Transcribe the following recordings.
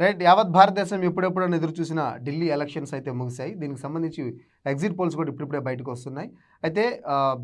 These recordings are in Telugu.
రైట్ యావత్ భారతదేశం ఎప్పుడెప్పుడైనా ఎదురు చూసిన ఢిల్లీ ఎలక్షన్స్ అయితే ముగిశాయి. దీనికి సంబంధించి ఎగ్జిట్ పోల్స్ కూడా ఇప్పుడిప్పుడే బయటకు వస్తున్నాయి. అయితే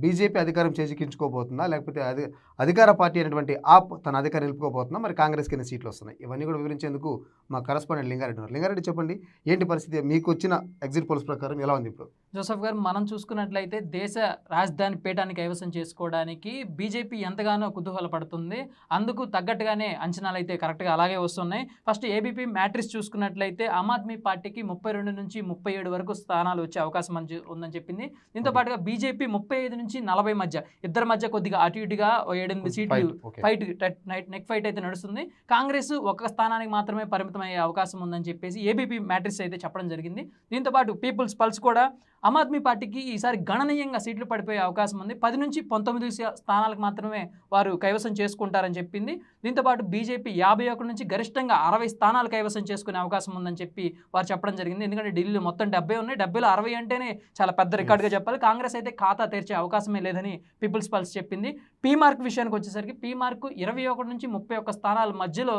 బీజేపీ అధికారం చేజిక్కించుకోబోతుందా? లేకపోతే అది అధికార పార్టీ అయినటువంటి ఆప్ తన అధికారం నిలుపుకోబోతుందా? మరి కాంగ్రెస్కి ఎన్ని సీట్లు వస్తున్నాయి? ఇవన్నీ కూడా వివరించేందుకు మా కరస్పాండెంట్ లింగారెడ్డి ఉన్నారు. లింగారెడ్డి చెప్పండి ఏంటి పరిస్థితి? మీకు వచ్చిన ఎగ్జిట్ పోల్స్ ప్రకారం ఎలా ఉంది ఇప్పుడు? జోసఫ్ గారు మనం చూసుకున్నట్లయితే దేశ రాజధాని పీఠాన్ని కైవసం చేసుకోవడానికి బీజేపీ ఎంతగానో కుతూహలపడుతుంది అందుకు తగ్గట్టుగానే అంచనాలు అయితే కరెక్ట్గా అలాగే వస్తున్నాయి. ఫస్ట్ ఏబీపీ మ్యాట్రిక్స్ చూసుకున్నట్లయితే ఆమ్ ఆద్మీ పార్టీకి ముప్పై రెండు నుంచి ముప్పై ఏడు వరకు స్థానాలు వచ్చే అవకాశం మంచి ఉందని చెప్పింది. దీంతో పాటుగా బీజేపీ ముప్పై ఐదు నుంచి నలభై మధ్య ఇద్దరి మధ్య కొద్దిగా అటు ఇటుగా ఏడెనిమిది సీట్లు. ఫైట్ నైట్ నెక్ ఫైట్ అయితే నడుస్తుంది. కాంగ్రెస్ ఒక్క స్థానానికి మాత్రమే పరిమితమయ్యే అవకాశం ఉందని చెప్పేసి ఏబీపీ మ్యాట్రిక్స్ అయితే చెప్పడం జరిగింది. దీంతో పాటు పీపుల్స్ పల్స్ కూడా ఆమ్ ఆద్మీ పార్టీకి ఈసారి గణనీయంగా సీట్లు పడిపోయే అవకాశం ఉంది. పది నుంచి పంతొమ్మిది స్థానాలకు మాత్రమే వారు కైవసం చేసుకుంటారని చెప్పింది. దీంతో పాటు బీజేపీ యాభై ఒకటి నుంచి గరిష్టంగా అరవై స్థానాలు కైవసం చేసుకునే అవకాశం ఉందని చెప్పి వారు చెప్పడం జరిగింది. ఎందుకంటే ఢిల్లీలో మొత్తం డెబ్బై ఉన్నాయి. డెబ్బైలో అరవై అంటేనే చాలా పెద్ద రికార్డుగా చెప్పాలి. కాంగ్రెస్ అయితే ఖాతా తెరిచే అవకాశమే లేదని పీపుల్స్ పల్స్ చెప్పింది. పీ మార్క్ విషయానికి వచ్చేసరికి పీ మార్క్ ఇరవై ఒకటి నుంచి ముప్పై ఒక్క స్థానాల మధ్యలో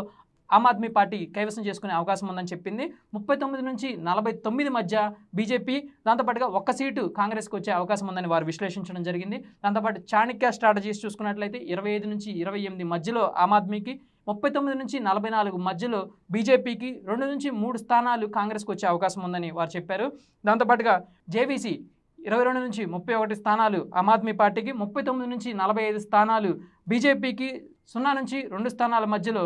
ఆమ్ ఆద్మీ పార్టీ కైవసం చేసుకునే అవకాశం ఉందని చెప్పింది. ముప్పై తొమ్మిది నుంచి నలభై తొమ్మిది మధ్య బీజేపీ దాంతోపాటుగా ఒక్క సీటు కాంగ్రెస్కి వచ్చే అవకాశం ఉందని వారు విశ్లేషించడం జరిగింది. దాంతోపాటు చాణక్య స్ట్రాటజీస్ చూసుకున్నట్లయితే ఇరవై ఐదు నుంచి ఇరవై ఎనిమిది మధ్యలో ఆమ్ ఆద్మీకి ముప్పై తొమ్మిది నుంచి నలభై నాలుగు మధ్యలో బీజేపీకి రెండు నుంచి మూడు స్థానాలు కాంగ్రెస్కి వచ్చే అవకాశం ఉందని వారు చెప్పారు. దాంతోపాటుగా జేవీసీ ఇరవై రెండు నుంచి ముప్పై ఒకటి స్థానాలు ఆమ్ ఆద్మీ పార్టీకి ముప్పై తొమ్మిది నుంచి నలభై ఐదు స్థానాలు బీజేపీకి సున్నా నుంచి రెండు స్థానాల మధ్యలో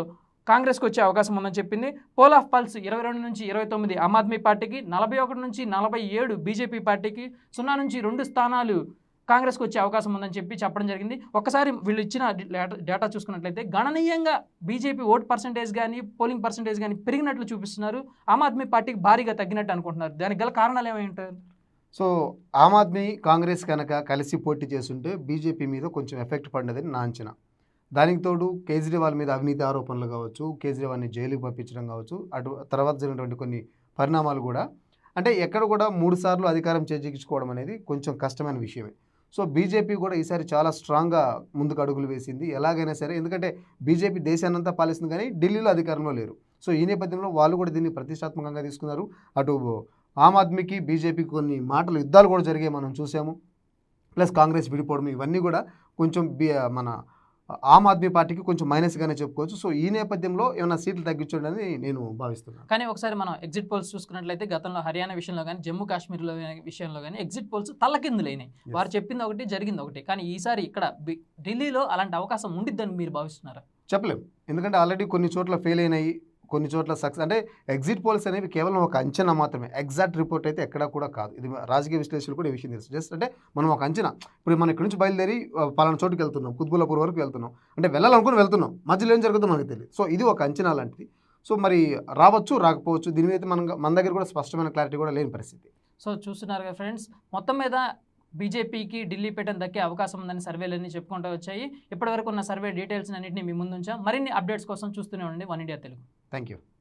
కాంగ్రెస్కి వచ్చే అవకాశం ఉందని చెప్పింది. పోల్ ఆఫ్ పల్స్ ఇరవై రెండు నుంచి ఇరవై తొమ్మిది ఆమ్ ఆద్మీ పార్టీకి నలభై ఒకటి నుంచి నలభై ఏడు బీజేపీ పార్టీకి సున్నా నుంచి రెండు స్థానాలు కాంగ్రెస్కి వచ్చే అవకాశం ఉందని చెప్పి చెప్పడం జరిగింది. ఒకసారి వీళ్ళు ఇచ్చిన డేటా చూసుకున్నట్లయితే గణనీయంగా బీజేపీ ఓట్ పర్సంటేజ్ కానీ పోలింగ్ పర్సంటేజ్ కానీ పెరిగినట్లు చూపిస్తున్నారు. ఆమ్ ఆద్మీ పార్టీకి భారీగా తగ్గినట్టు అనుకుంటున్నారు. దానికి గల కారణాలు ఏమై ఉంటారు సో ఆమ్ ఆద్మీ కాంగ్రెస్ కనుక కలిసి పోటీ చేస్తుంటే బీజేపీ మీద కొంచెం ఎఫెక్ట్ పడినదని నా అంచనా. దానికి తోడు కేజ్రీవాల్ మీద అవినీతి ఆరోపణలు కావచ్చు కేజ్రీవాల్ని జైలుకి పంపించడం కావచ్చు అటు తర్వాత జరిగినటువంటి కొన్ని పరిణామాలు కూడా. అంటే ఎక్కడ కూడా మూడు సార్లు అధికారం చేజిక్కించుకోవడం అనేది కొంచెం కష్టమైన విషయమే. సో బీజేపీ కూడా ఈసారి చాలా స్ట్రాంగ్గా ముందుకు అడుగులు వేసింది. ఎలాగైనా సరే ఎందుకంటే బీజేపీ దేశాన్నంతా పాలిస్తుంది కానీ ఢిల్లీలో అధికారంలో లేరు. సో ఈ నేపథ్యంలో వాళ్ళు కూడా దీన్ని ప్రతిష్టాత్మకంగా తీసుకున్నారు. అటు ఆమ్ ఆద్మీకి బీజేపీకి కొన్ని మాటలు యుద్ధాలు కూడా జరిగాయి మనం చూసాము. ప్లస్ కాంగ్రెస్ విడిపోవడం ఇవన్నీ కూడా కొంచెం బి మన ఆమ్ ఆద్మీ పార్టీకి కొంచెం మైనస్గానే చెప్పుకోవచ్చు. సో ఈ నేపథ్యంలో ఏమైనా సీట్లు తగ్గించడం నేను భావిస్తున్నాను. కానీ ఒకసారి మనం ఎగ్జిట్ పోల్స్ చూసుకున్నట్లయితే గతంలో హర్యానా విషయంలో కానీ జమ్మూ కాశ్మీర్లో విషయంలో కానీ ఎగ్జిట్ పోల్స్ తల్లకిందులైనాయి వారు చెప్పింది ఒకటి జరిగింది ఒకటి. కానీ ఈసారి ఇక్కడ ఢిల్లీలో అలాంటి అవకాశం ఉండిద్దని మీరు భావిస్తున్నారా? చెప్పలేం. ఎందుకంటే ఆల్రెడీ కొన్ని చోట్ల ఫెయిల్ అయినాయి. కొన్ని చోట్ల సక్సెస్ అంటే ఎగ్జిట్ పోల్స్ అనేవి కేవలం ఒక అంచనా మాత్రమే. ఎగ్జాక్ట్ రిపోర్ట్ అయితే ఎక్కడా కూడా కాదు. ఇది రాజకీయ విశ్లేషకులు కూడా ఈ విషయం తెలుసు. జస్ట్ అంటే మనం ఒక అంచనా. ఇప్పుడు మనం ఇక్కడ నుంచి బయలుదేరి పలానా చోటుకి వెళ్తున్నాం కుత్బులాపూర్ వరకు వెళ్తున్నాం. అంటే వెళ్ళాలనుకుని వెళ్తున్నాం. మధ్యలో ఏం జరుగుతుందో మనకు తెలియదు. సో ఇది ఒక అంచనా లాంటిది. సో మరి రావచ్చు రాకపోవచ్చు దీని మీద మన మన దగ్గర కూడా స్పష్టమైన క్లారిటీ కూడా లేని పరిస్థితి. సో చూస్తున్నారు కదా ఫ్రెండ్స్ మొత్తం మీద బీజేపీకి ఢిల్లీ పీఠం దక్కే అవకాశం ఉందని సర్వేలన్నీ చెప్పుకుంటూ వచ్చాయి. ఇప్పటివరకు ఉన్న సర్వే డీటెయిల్స్ అన్నింటినీ మీ ముందు ఉంచాం మరిన్ని అప్డేట్స్ కోసం చూస్తూనే ఉండండి. One India Telugu. Thank you.